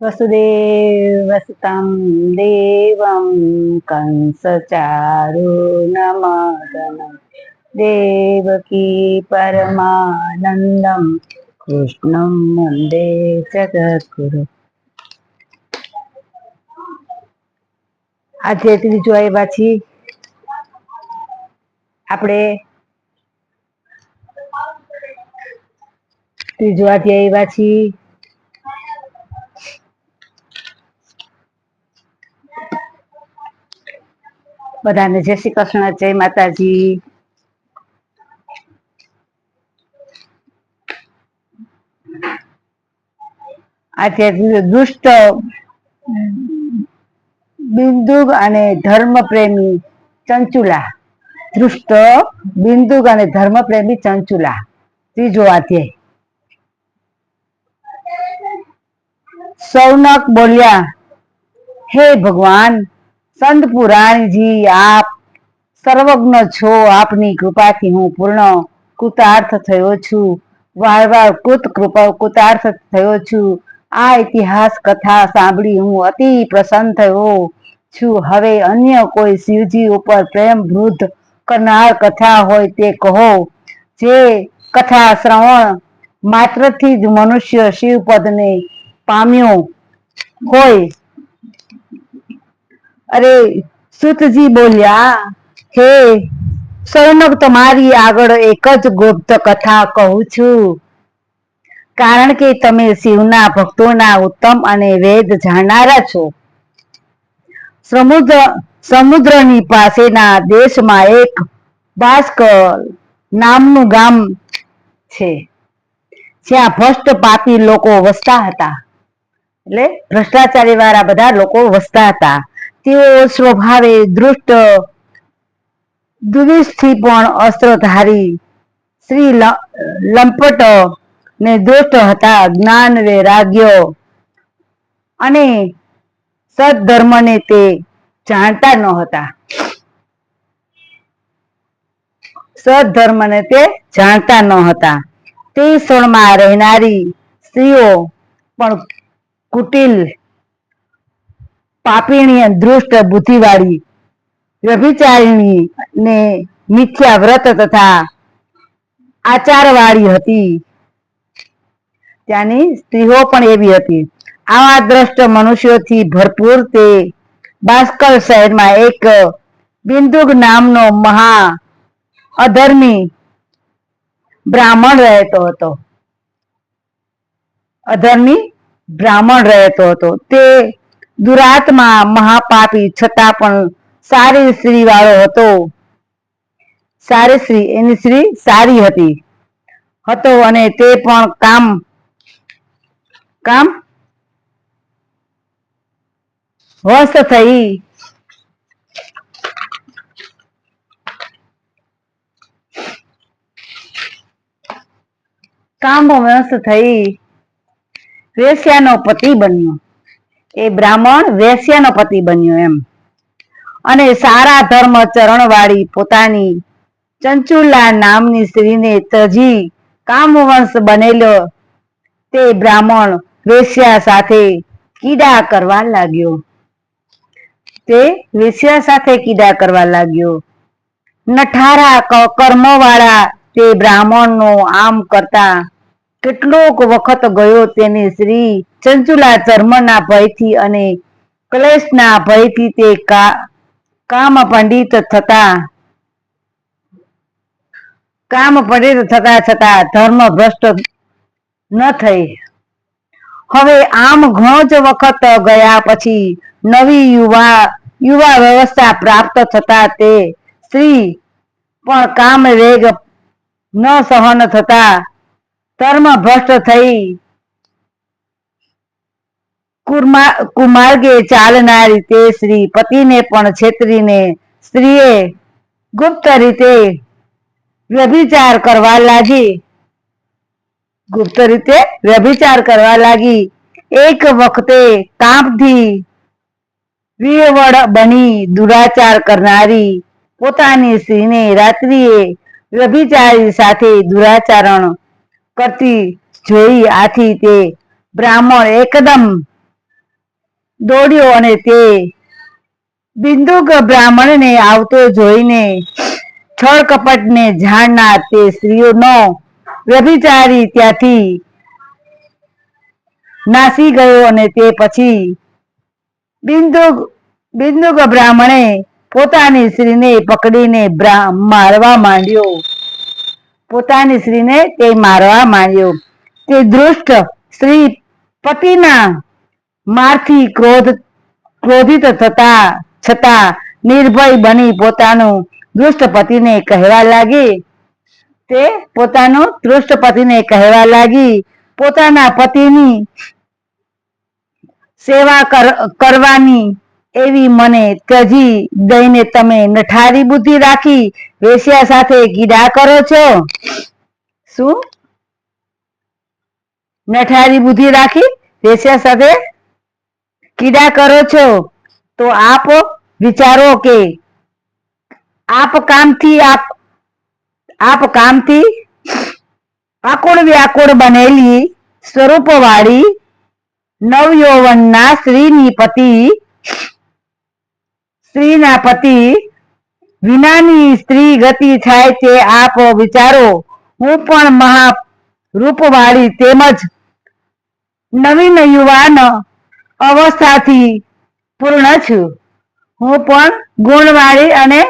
વસુદેવસુतं દેવં કંસચારુનમદनं દેવકી પરમાનંદમ કૃષ્ણમ વંદે જગદ્ગુરુ આજે ત્રીજો આવ્યા છીએ આપણે ત્રીજો આજે આવ્યા છીએ બધાને જય શ્રી કૃષ્ણ, જય માતાજી. આજે દુષ્ટ બિંદુક અને ધર્મ પ્રેમી ચંચુલા. દુષ્ટ બિંદુક અને ધર્મ પ્રેમી ચંચુલા. ત્રીજો અધ્યાય. સૌનક બોલ્યા, હે ભગવાન સંત પુરાણજી, આપ સર્વજ્ઞ છો, આપની કૃપાથી હું પૂર્ણ કૃતાર્થ થયો છું. વાર વાર કૃત કૃપા કૃતાર્થ થયો છું. આ ઇતિહાસ કથા સાંભળી હું અતિ પ્રસન્ન થયો છું. હવે અન્ય કોઈ શિવજી ઉપર પ્રેમ વૃદ્ધ કરનાર કથા હોય તે કહો, જે કથા શ્રવણ માત્રથી જ મનુષ્ય શિવ પદને પામ્યો હોય. અરે, સુતજી બોલ્યા, હે સૌનક તમારી આગળ એક જ ગુપ્ત કથા કહું છું. કારણ કે તમે શિવના ભક્તોના ઉત્તમ અને વેદ જાણનારા છો. સમુદ્ર, સમુદ્રની પાસેના દેશમાં એક ભાસ્કર નામનું ગામ છે, જ્યાં ભ્રષ્ટ પાપી લોકો વસતા હતા. એટલે ભ્રષ્ટાચારી વાળા બધા લોકો વસતા હતા. તેઓ સ્વભાવે દૃષ્ટ દુર્વિષથી પણ અસ્ત્રધારી. શ્રી લંપટ ને દુષ્ટ હતા જ્ઞાન વૈરાગ્ય અને સદધર્મને તે જાણતા ન હતા. સદધર્મને તે જાણતા ન હતા. તે ક્ષણમાં રહેનારી સ્ત્રીઓ પણ કુટિલ પાપીણી દુષ્ટ બુદ્ધિવાળી, વ્યભિચારિણી ને મિથ્યા વ્રત તથા આચારવાળી હતી. ત્યાંની સ્ત્રીઓ પણ એવી હતી. આવા દ્રષ્ટ મનુષ્યોથી ભરપૂર તે ભાસ્કર શહેરમાં એક બિંદુક નામનો મહા અધર્મી બ્રાહ્મણ રહેતો હતો. અધર્મી બ્રાહ્મણ રહેતો હતો. તે દુરાત્મા મહાપાપી છતાં પણ સારી સ્ત્રી વાળો હતો. સારી સ્ત્રી, એની સ્ત્રી સારી હતી. હતો અને તે પણ કામ કામ વસ્ત થઈ. કામ વસ્ત થઈ. વેશ્યાનો પતિ બન્યો. એ બ્રાહ્મણ વેશ્યાનો પતિ બન્યો એમ. અને સારા ધર્મ ચરણ વાળી પોતાની ચંચુલા નામની સ્ત્રીને તજી કામવંશ બનેલો તે બ્રાહ્મણ વેશ્યા સાથે કીડા કરવા લાગ્યો. તે વેશ્યા સાથે કીડા કરવા લાગ્યો. નઠારા કર્મ વાળા તે બ્રાહ્મણનો આમ કરતા કેટલોક વખત ગયો તેની શ્રી ચંચુલા ચર્મના ભયથી અને ક્લેશના ભયથી તે કામ પંડિત થતા, કામ પંડિત થતા છતાં ધર્મ ભ્રષ્ટ ન થઈ. હવે આમ ઘણો જ વખત ગયા પછી નવી યુવા યુવા વ્યવસ્થા પ્રાપ્ત થતા તે સ્ત્રી પણ કામ વેગ ન સહન થતા ધર્મ ભ્રષ્ટ થઈ કુમાર્ગે ચાલનારી તે શ્રી પતિને પણ છેતરીને સ્ત્રીએ ગુપ્ત રીતે વ્યભિચાર કરવા લાગી. ગુપ્ત રીતે વ્યભિચાર કરવા લાગી. એક વખતે કામથી વિવળ બની દુરાચાર કરનારી પોતાની સ્ત્રીને રાત્રિએ વ્યભિચારી સાથે દુરાચરણ કરતી જોઈ આથી તે બ્રાહ્મણ એકદમ દોડ્યો અને તે બિંદુક બ્રાહ્મણને આવતો જોઈને છળ કપટને જાણનાર તે સ્ત્રીઓનો વ્યભિચારી ત્યાંથી નાસી ગયો અને તે પછી બિંદુક બિંદુક બ્રાહ્મણે પોતાની સ્ત્રીને પકડીને મારવા માંડ્યો. પોતાની સ્ત્રીને તે મારવા માંડ્યો. તે દુષ્ટ સ્ત્રી પતિના મારથી ક્રોધ ક્રોધિત થતા છતાં નિર્ભય બની પોતાનું દુષ્ટ પતિને કહેવા લાગી. તે પોતાનું દુષ્ટ પતિને કહેવા લાગી. પોતાના પતિની સેવા કરવાની એવી મને ત્યજી દઈને તમે નઠારી બુદ્ધિ રાખી વેશ્યા સાથે ગીડા કરો છો? શું? નઠારી બુદ્ધિ રાખી વેશ્યા સાથે કીડા કરો છો, તો આપ વિચારો કે આપ કામથી આપ આપ કામથી આકુળ વ્યાકુળ બનેલી સ્વરૂપવાળી નવયૌવનના સ્ત્રીની પતિ, સ્ત્રીના પતિ વિનાની સ્ત્રી ગતિ થાય તે આપ વિચારો. હું પણ મહા રૂપવાળી તેમજ નવીન યુવાન અવસ્થાથી પૂર્ણ છું. હું પણ ગુણવાળી અને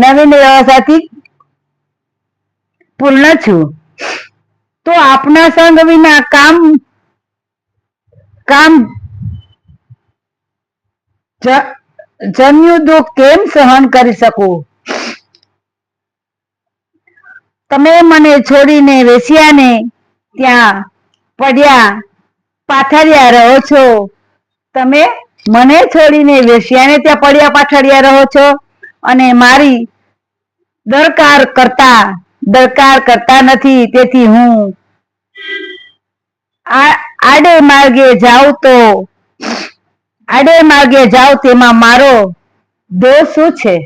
નવીન વ્યવસ્થાથી પૂર્ણ છું. તો આપના સંગ વિના કામ કામ જન્યું દુઃખ કેમ સહન કરી શકું? તમે મને છોડીને વેશ્યાને ત્યાં પડ્યા, પાથર્યા રહો છો. તમે મને છોડીને વેશ્યાને ત્યાં પડ્યા પાછળિયા રહો છો અને મારી દરકાર કરતા દરકાર કરતા નથી, તેથી હું આડે માર્ગે જાઉં તો, આડે માર્ગે જાઉં તેમાં મારો દોષ શું છે?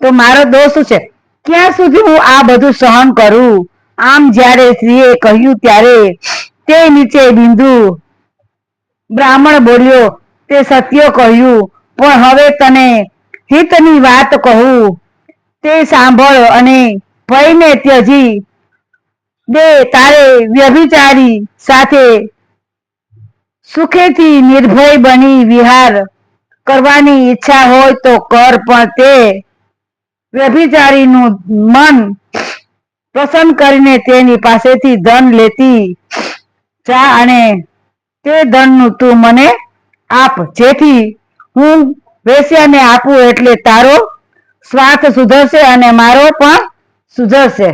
તો મારો દોષ શું છે? ક્યાં સુધી હું આ બધું સહન કરું. આમ જ્યારે સ્ત્રીએ કહ્યું ત્યારે તે નીચે બિંદુ બ્રાહ્મણ બોલ્યો, તે સત્ય કહ્યું, પણ હવે તને હિતની વાત કહું. તે સાંભળ અને ભયને ત્યજી. દે તારે વ્યભિચારી સાથે સુખેથી નિર્ભય બની વિહાર કરવાની ઈચ્છા હોય તો કર પણ તે. વ્યભિચારીનું મન પ્રસન્ન કરીને તેની પાસેથી ધન લેતી જા અને તે ધનનું તું મને આપ. જેથી હું વેશ્યાને આપું એટલે તારો સ્વાર્થ સુધરશે અને મારો પણ સુધરશે.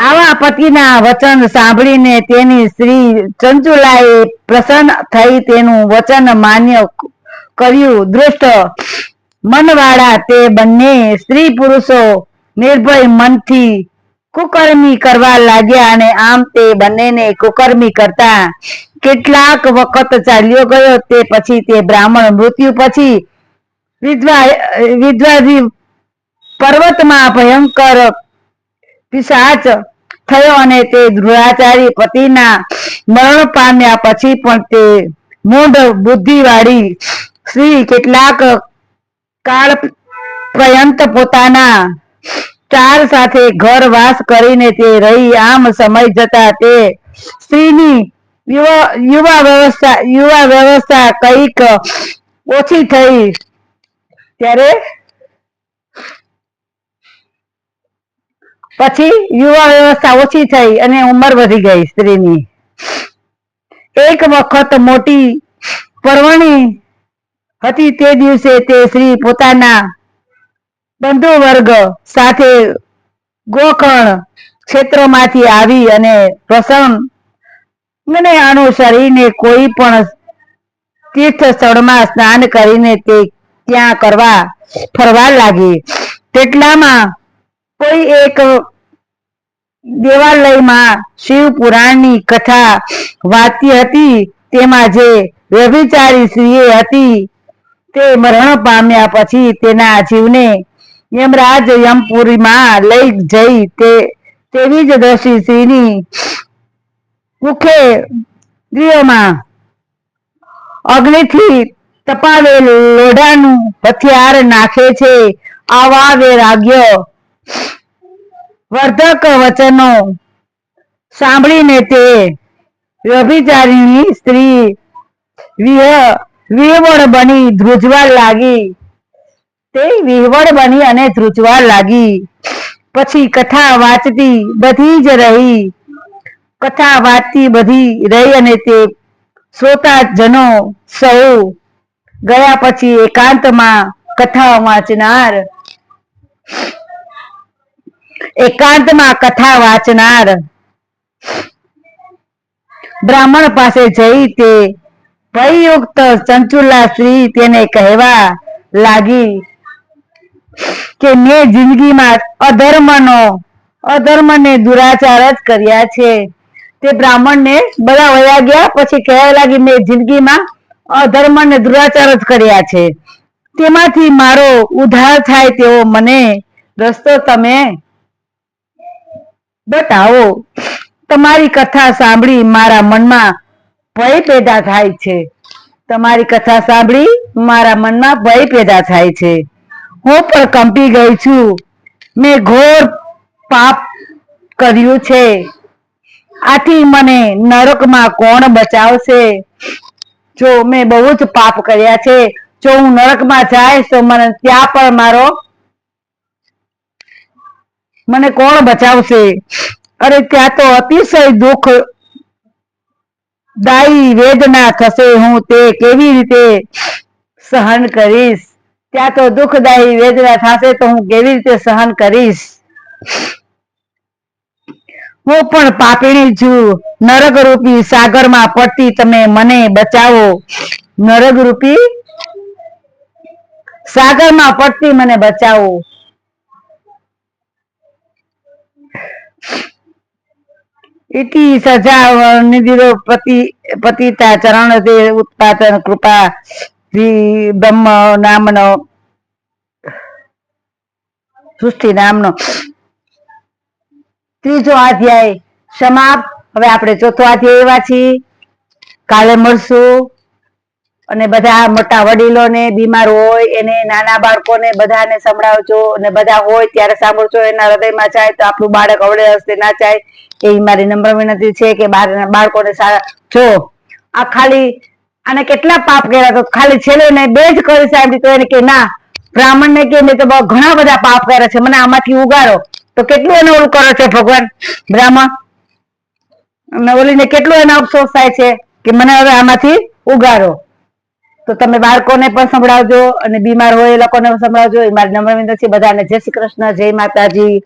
આવા પતિના વચન સાંભળીને તેની સ્ત્રી ચંચુલાએ પ્રસન્ન થઈ તેનું વચન માન્ય કર્યું. દૃષ્ટ મનવાળા તે બંને સ્ત્રી પુરુષો નિર્ભય મનથી કુકર્મી કરવા લાગ્યા અને આમ તે બંનેને કુકર્મી કરતા કેટલાક વખત ચાલ્યો ગયો. તે પછી તે બ્રાહ્મણ મૃત્યુ પછી વિધવા, વિધવાજી પર્વતમાં ભયંકર પિશાચ થયો અને તે ગૃહાચારી પતિના મરણ પામ્યા પછી પણ તે મૂઢ બુદ્ધિવાળી સ્ત્રી કેટલાક કાળ પર્યંત પોતાના ચાર સાથે ઘર વાસ કરીને તે રહી. આમ સમય જતા તે સ્ત્રીની યુવા વ્યવસ્થા યુવા વ્યવસ્થા કંઈક ઓછી થઈ. ત્યારે પછી યુવા વ્યવસ્થા ઓછી થઈ અને ઉંમર વધી ગઈ સ્ત્રીની. એક વખત મોટી પરવણી હતી તે દિવસે તે સ્ત્રી પોતાના બંધુ વર્ગ સાથે ગોકર્ણ ક્ષેત્રમાંથી આવી અને પ્રસંગને અનુસરીને કોઈ પણ તીર્થ સ્થળમાં સ્નાન કરીને તે ત્યાં કરવા ફરવા લાગી. તેટલામાં કોઈ એક દેવાલયમાં શિવ પુરાણની કથા વાંચતી હતી, તેમાં જે વ્યભિચારી સ્ત્રીએ હતી, તે મરણ પામ્યા પછી તેના જીવને યમરાજ યમપુરીમાં લઈ જઈ તે, તેવી જ દ્રષ્ટિ સ્ત્રીની મુખે ગૃહમાં અગ્નિથી તપાવેલ લોઢાનું હથિયાર નાખે છે. આવા વૈરાગ્ય વર્ધક વચનો. સાંભળીને તે વ્યભિચારીની સ્ત્રી વિહ- વિહવળ બની ધ્રુજવા લાગી. તે વિહવળ બની અને ધ્રુજવા લાગી. પછી કથા વાંચતી બધી જ રહી. કથા વાંચતી બધી રહી અને તે શ્રોતા જનો સૌ ગયા પછી એકાંતમાં કથા વાંચનાર એકાંતમાં કથા વાંચનાર. બ્રાહ્મણ પાસે જઈ તે ભયયુક્ત ચંચુલા સ્ત્રી તેને કહેવા લાગી કે મેં જિંદગીમાં અધર્મનો અધર્મ ને દુરાચાર જ કર્યા છે. તે બ્રાહ્મણને બધા વયા ગયા, પછી કહેવા લાગી, મેં જિંદગીમાં અધર્મ ને દુરાચાર જ કર્યા છે. તેમાંથી મારો ઉદ્ધાર થાય તેવો મને રસ્તો તમે બતાવો. તમારી કથા સાંભળી મારા મનમાં ભય પેદા થાય છે. તમારી કથા સાંભળી મારા મનમાં ભય પેદા થાય છે. હું પણ કંપી ગઈ છું. મેં ઘોર પાપ કર્યું છે. આથી મને નરકમાં કોણ બચાવશે? જો મેં બહુ જ પાપ કર્યા છે, જો હું નરકમાં જાય તો મને ત્યાં પણ મારો મને કોણ બચાવશે? અરે ત્યાં તો અતિશય દુઃખ, દાયી વેદના થશે. હું તે કેવી રીતે સહન કરીશ? ત્યાં તો દુઃખદાયી વેદના થશે તો હું કેવી રીતે સહન કરીશ? હું પણ પાપીણી છું. નરક રૂપી સાગરમાં પડતી તમે મને બચાવો. નરક રૂપી સાગરમાં પડતી મને બચાવો. ઇતિ सजा निधिरो पति, पतिता चरण તે उत्पादन कृपा। ब्रह्म નામનો સૃષ્ટિ નામનો ત્રીજો અધ્યાય સમાપ્ત. હવે આપણે ચોથો અધ્યાય એવા છીએ. કાલે મળશું. અને બધા મોટા વડીલોને બીમાર હોય, એને નાના બાળકોને બધાને સંભળાવજો અને બધા હોય ત્યારે સાંભળજો, એના હૃદયમાં જાય તો આપણું બાળક અવળે હસ્તે ના જાય. એ મારી નમ્ર વિનંતી છે કે બાળકોને સારા જો, આ ખાલી આને કેટલા પાપ કર્યા તો ખાલી છેલ્લે ને બે જ કરી સાહેબ તો એને કે ના બ્રાહ્મણ ને કે મેં તો ઘણા બધા પાપ કર્યા છે, મને આમાંથી ઉગાડો. તો કેટલું એને ઓલું કરે છે ભગવાન? બ્રાહ્મણ? અને ઓલીને કેટલું એનો અફસોસ થાય છે કે મને હવે આમાંથી ઉગાડો. તો તમે બાળકોને પણ સંભળાવજો અને બીમાર હોય એ લોકોને સંભળાવજો. એ મારી નમ્ર વિનંતી છે બધાને. જય શ્રી કૃષ્ણ, જય માતાજી.